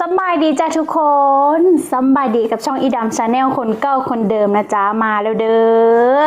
สบายดีจ้าทุกคนสบายดีกับช่องอีดำชาแนลคนเก่าคนเดิมนะจ๊ะมาแล้วเด้อ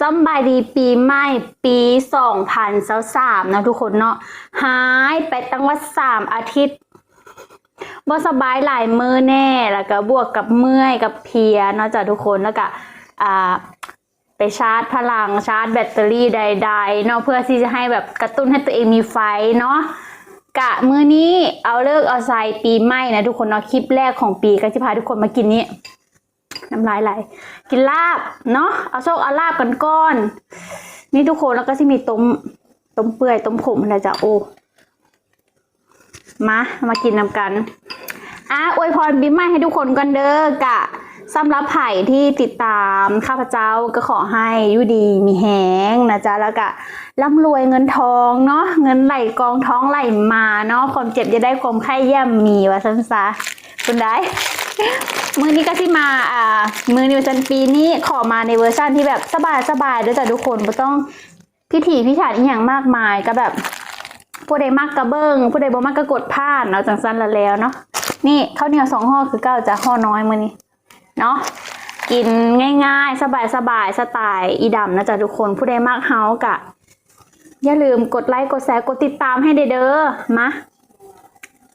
สบายดีปีใหม่ปี2023นสามนะทุกคนเนาะหายไปตั้งว่าสามอาทิตย์บ่สบายหลายมือแน่แล้วก็บวกกับเมื่อยกับเพียเนาะจ้ะทุกคนแล้วก็อ่าไปชาร์จพลังชาร์จแบตเตอรี่ใดๆเนาะเพื่อที่จะให้แบบกระตุ้นให้ตัวเองมีไฟเนาะ กะมื้อนี้เอาเลิกเอาใส่ปีใหม่นะทุกคนเนาะคลิปแรกของปีก็จะพาทุกคนมากินนี้น้ำลายไหลกินลาบเนาะเอาโซกเอาลาบกันก้อน นี่ทุกคนแล้วก็ที่มีต้มต้มเปื่อยต้มขมอะไรจ้ะโอ้มามากินนำกันอะอวยพรปีใหม่ให้ทุกคนกันเด้อกะ สำหรับไผ่ที่ติดตามข้าพเจ้าก็ขอให้ยุดีมีแห้งนะจ๊ะแล้วก็ร่ำรวยเงินทองเนาะเงินไหลกองท้องไหลมาเนาะความเจ็บจะได้ความไข้แย่มมีว่าสันซะคุณได้มือนี้ก็ที่มาอ่ามือนิวจันปีนี้ขอมาในเวอร์ชั่นที่แบบสบายสบายด้วยจ้ะทุกคนไม่ต้องพิถีพิถันอย่างมากมายก็แบบผู้ใดมักกระเบิ้งผู้ใดบ่มักกระกดผ่านเอาจังสันละแล้วเนาะนี่ข้าวเหนียวสองห่อคือเก้าจะห่อน้อยมือนี้ เนาะกินง่ายๆ สบายๆสไตล์อีดำนะจ๊ะทุกคนผู้ใดมักเฮากะ อย่าลืมกดไลค์กดแชร์กดติดตามให้เด้อมา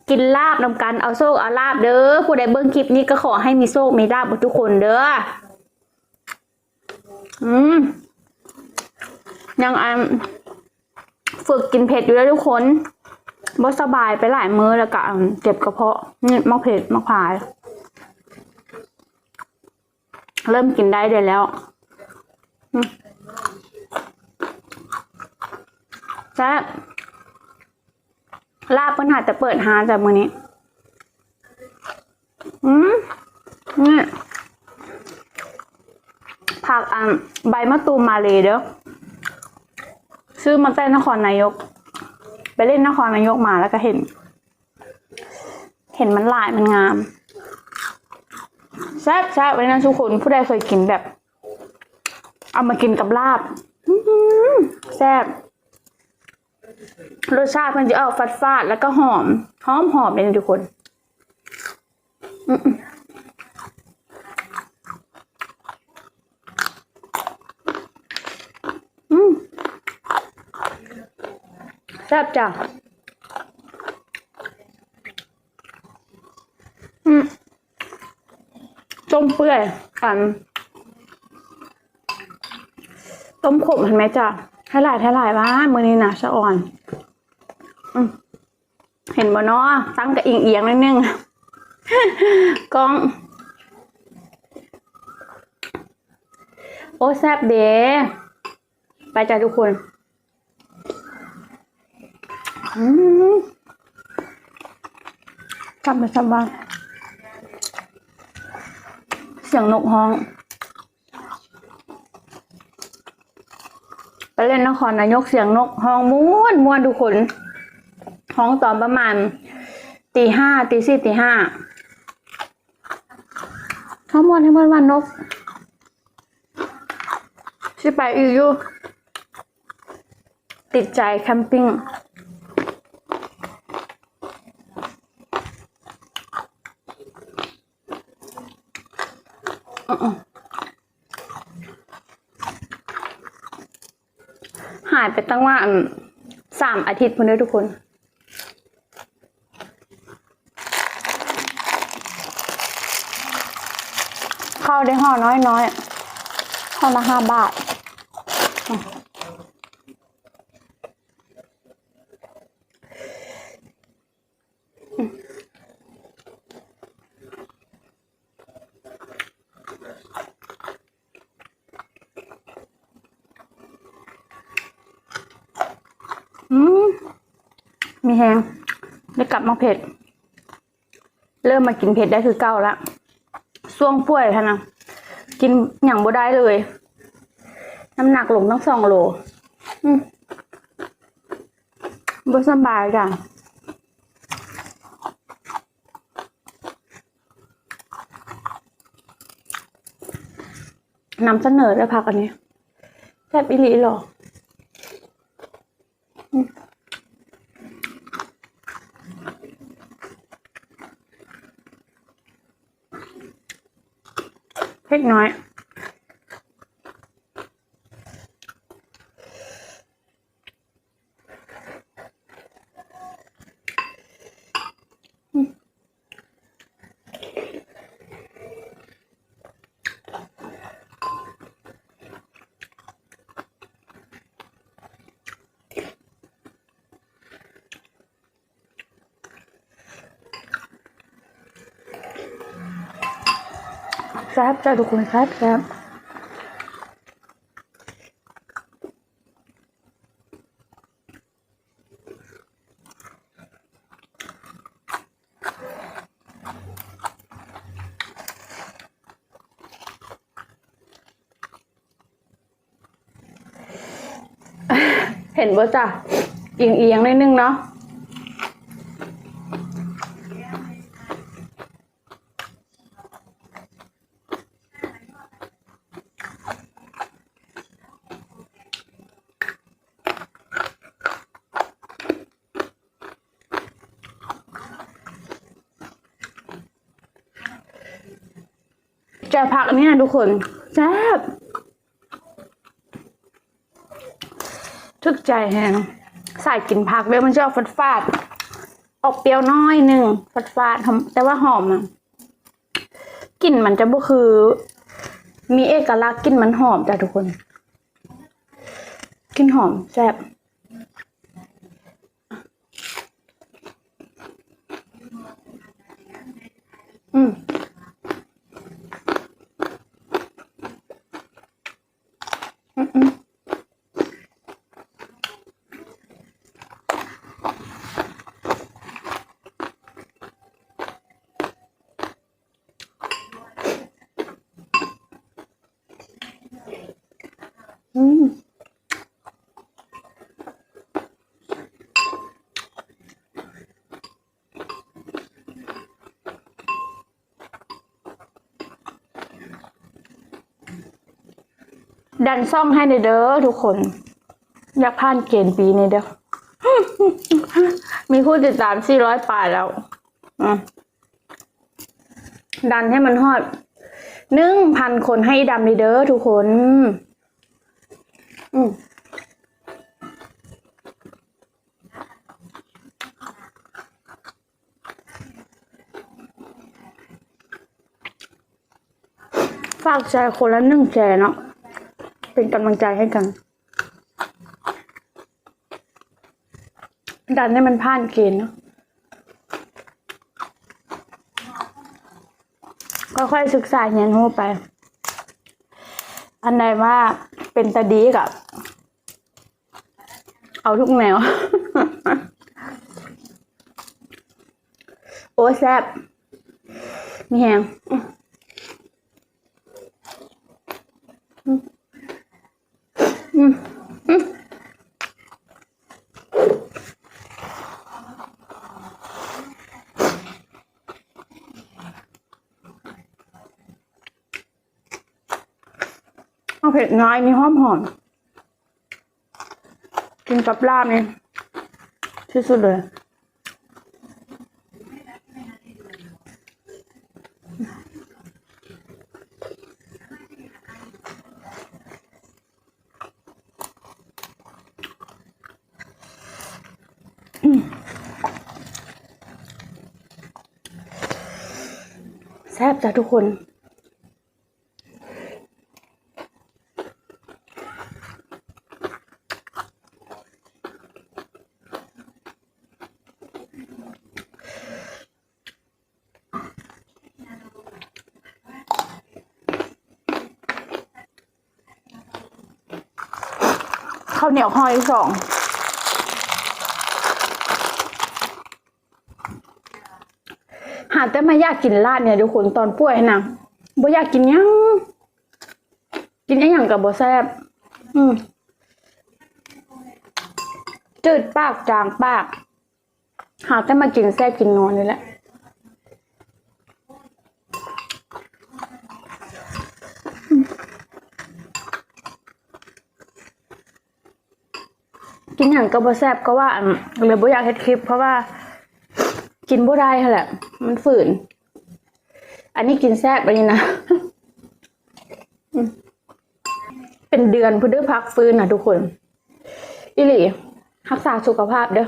กินลาบนำกันเอาโชคเอาลาบเด้อผู้ใดเบิ่งคลิปนี้ก็ขอให้มีโชคมีลาบหมดทุกคนเด้ออืมยังอันฝึกกินเผ็ดอยู่แล้วทุกคนบ่สบายไปหลายมื้อแล้วก็เจ็บกระเพาะนี่มะเผ็ดมะพร้าว เริ่มกินได้เลยแล้วอืมแซ่บลาบเพิ่นหาแต่เปิดหาจากมือนี้ อืมนี่ผักอะใบมะตูมมาเลยเด้อซื้อมาแต่นครนายก ไปเล่นนครนายกมาแล้วก็เห็น เห็นมันหลายมันงาม แซ่บแซ่บไว้นะทุกคนผู้ใดเคยกินแบบ เอามากินกับลาบแซ่บรสชาติมันจะออกฟัดฟาดแล้วก็หอมหอมหอมเลยนะทุกคนแซ่บจ้ะอืม ต้มเปื่อยกัน ต้มขมเห็นไหมจ้ะให้หลายให้หลายว่ามือนี้นะชะอ่อนอเห็นบ่เนาะตั้งกับอิงเอียงนิดนึงกล้อง โอ้แซบเด้ไปจ้ะทุกคนอืมจำไปจำบ้างเสียงนกฮ้อง ไปเล่นนครนายกเสียงนกฮ้องม้วนม้วนทุกคนฮ้องตอนประมาณตีห้าตีสี่ตีห้าทั้งมวนทั้งมวนวันนกชิไปอีกอยู่ติดใจแคมปิ้ง หายไปตั้งว่าสามอาทิตย์พุ่นด้อทุกคนเข้าได้ห่อน้อยน้อยๆห่อละห้าบาท มีแฮงได้กลับมาเผ็ด เริ่มมากินเผ็ดได้คือเก้าละช่วงป่วยท่านนะกินอย่างบ่ได้เลย น้ำหนักลงตั้งสองโลบ่สบายจ้ะนำเสนอได้พักอันนี้แซ่บอีหลีหรอ เผ็ ดน้อยแซ่บจ้าทุกคนแซ่บแซ่บเห็นบ่จ้ะเอียงเอียงๆนิดนึงเนาะ จผักเนี่ยทุกคนแซ่บทึกใจแฮงใส่กินผักเดี๋ยวมันจะออกฟาดฟาดออกเปรี้ยวน้อยหนึ่งฟาดฟาดแต่ว่าหอมอะกลิ่นมันจะบ่คือ มีเอกลักษณ์กลิ่นมันหอมจ้ะทุกคนกลิ่นหอมแซ่บ ดันซ่องให้ในเด้อทุกคน อยากผ่านเกณฑ์ปีนี้เด้อมีผู้ติดตาม400ป่าแล้วอืมดันให้มันฮอดหนึ่งพันคนให้ดำในเด้อทุกคน อืมฝากใจคนละหนึ่งแชร์เนาะ เป็นกำลังใจให้กัน ดันให้มันผ่านเกณฑ์เนาะค่อยๆศึกษาเรียนรู้ไป อันใดว่าเป็นตาดีกับ เอาทุกแนว โอ้แซบมีแหงอืมอืมอืม เอาเผ็ดน้อยมีหอมหอม กินกับลาบนี่ที่สุดเลย แซ่บจ้ะทุกคน ข้าวเหนียวหอยสอง หา แต่มาอยากกินลาดเนี่ยทุกคนตอนป่วยนะบ่อยากกินยังกินอย่างกับบ่แซ่บอืมจืดปากจางปาก หาแต่มากินแซ่บกินนอนนี่แหละกินอย่างก็บ่แซ่บก็ว่าเลยบ่อยากเฮ็ดคลิปเพราะว่า กินบ่ได้ค่ะแหละ มันฝืน อันนี้กินแซ่บอันนี้นะ เป็นเดือนพุดเด้อพักฟื้นนะทุกคน อิลีรักษาสุขภาพเด้อ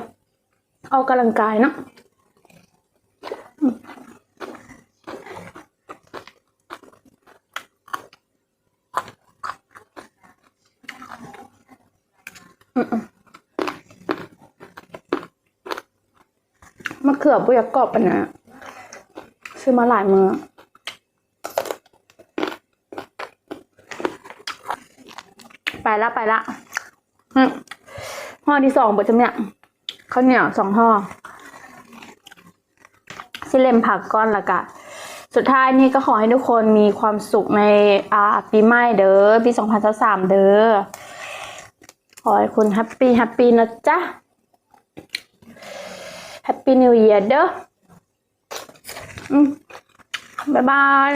ออกกำลังกายเนาะอืม มะเขือบุยกกรอบปะนะซื้อมาหลายมือไปละไปละห่อที่สองเบอร์จำเนี่ยข้าวเหนียวสองห่อสิเลมผักก้อนละกะ สุดท้ายนี่ก็ขอให้ทุกคนมีความสุขในอ่าปีใหม่เด้อปีสองพันสามเด้อขอให้คุณแฮปปี้แฮปปี้นะจ๊ะ Happy New Year เด้อบ๊ายบาย